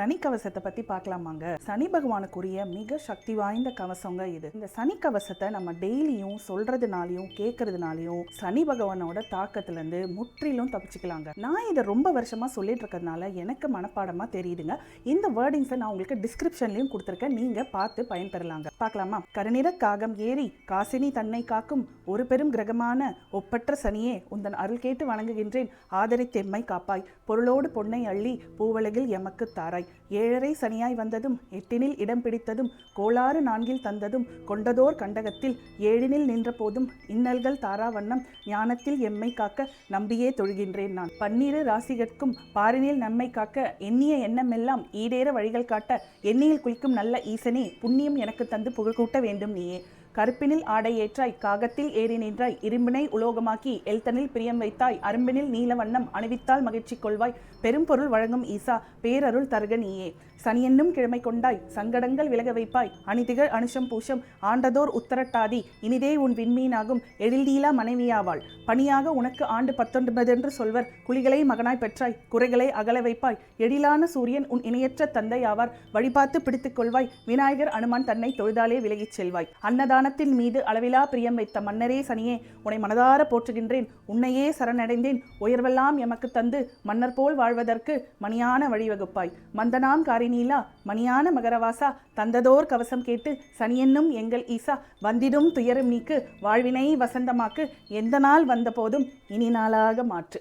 சனி கவசத்தை பத்தி பார்க்கலாமாங்க. சனி பகவானுக்குரிய மிக சக்தி வாய்ந்த கவசங்க இது. இந்த சனி கவசத்தை நம்ம டெய்லியும் சொல்றதுனாலையும் கேட்கறதுனாலையும் சனி பகவானோட தாக்கத்துல இருந்து முற்றிலும் தப்பிச்சுக்கலாங்க. நான் இதை ரொம்ப வருஷமா சொல்லிட்டு இருக்கிறதுனால எனக்கு மனப்பாடமா தெரியுதுங்க. இந்த வேர்டிங்ஸை நான் உங்களுக்கு டிஸ்கிரிப்ஷன்லயும் கொடுத்துருக்கேன். நீங்க பார்த்து பயன்பெறலாங்க. பார்க்கலாமா? கருநிற காகம் ஏறி காசினி தன்னை காக்கும் ஒரு பெரும் கிரகமான ஒப்பற்ற சனியே உந்தன் அருள் கேட்டு வணங்குகின்றேன். ஆதரித்தெம்மை காப்பாய். பொருளோடு பொன்னை அள்ளி பூவலகில் எமக்கு தாராய். ஏழரை சனியாய் வந்ததும் எட்டினில் இடம் பிடித்ததும் கோளாறு நான்கில் தந்ததும் கொண்டதோர் கண்டகத்தில் ஏழினில் நின்ற போதும் இன்னல்கள் தாராவண்ணம் ஞானத்தில் எம்மை காக்க நம்பியே தொழுகின்றேன் நான். பன்னிரு ராசிகட்கும் பாரினில் நம்மை காக்க எண்ணிய எண்ணமெல்லாம் ஈடேற வழிகள் காட்ட எண்ணியில் குளிக்கும் நல்ல ஈசனே புண்ணியம் எனக்கு தந்து புகழ்கூட்ட வேண்டும் நீயே. கருப்பினில் ஆடை ஏற்றாய் காகத்தில் ஏறி நின்றாய் இரும்பினை உலோகமாக்கி எல்தனில் பிரியம் வைத்தாய் அரும்பினில் நீல வண்ணம் அணிவித்தால் மகிழ்ச்சி கொள்வாய் பெரும்பொருள் வழங்கும் ஈசா பேரருள் தருக நீயே. சனியென்னும் கிழமை கொண்டாய் சங்கடங்கள் விலக வைப்பாய் அணிதிகள் அனுஷம் பூஷம் ஆண்டதோர் உத்தரட்டாதி இனிதே உன் விண்மீனாகும் எழில்நீலா மனைவியாவாள். பணியாக உனக்கு ஆண்டு பத்தொன்பதென்று சொல்வர் குழிகளை மகனாய் பெற்றாய் குறைகளை அகல வைப்பாய் எழிலான சூரியன் உன் இணையற்ற தந்தையாவார் வழிபார்த்து பிடித்துக் கொள்வாய் விநாயகர் அனுமான் தன்னை தொழுதாலே விலகிச் செல்வாய். சந்தானத்தின் மீது அளவிலா பிரியம் வைத்த மன்னரே சனியே உன்னை மனதார போற்றுகின்றேன். உன்னையே சரணடைந்தேன். உயர்வெல்லாம் எமக்கு தந்து மன்னர் போல் வாழ்வதற்கு மணியான வழிவகுப்பாய். மந்தனாம் காரினீலா மணியான மகரவாசா தந்ததோர் கவசம் கேட்டு சனியென்னும் எங்கள் ஈசா வந்திடும் துயரும் நீக்கு வாழ்வினை வசந்தமாக்கு எந்த நாள் வந்த போதும் இனி நாளாக மாற்று.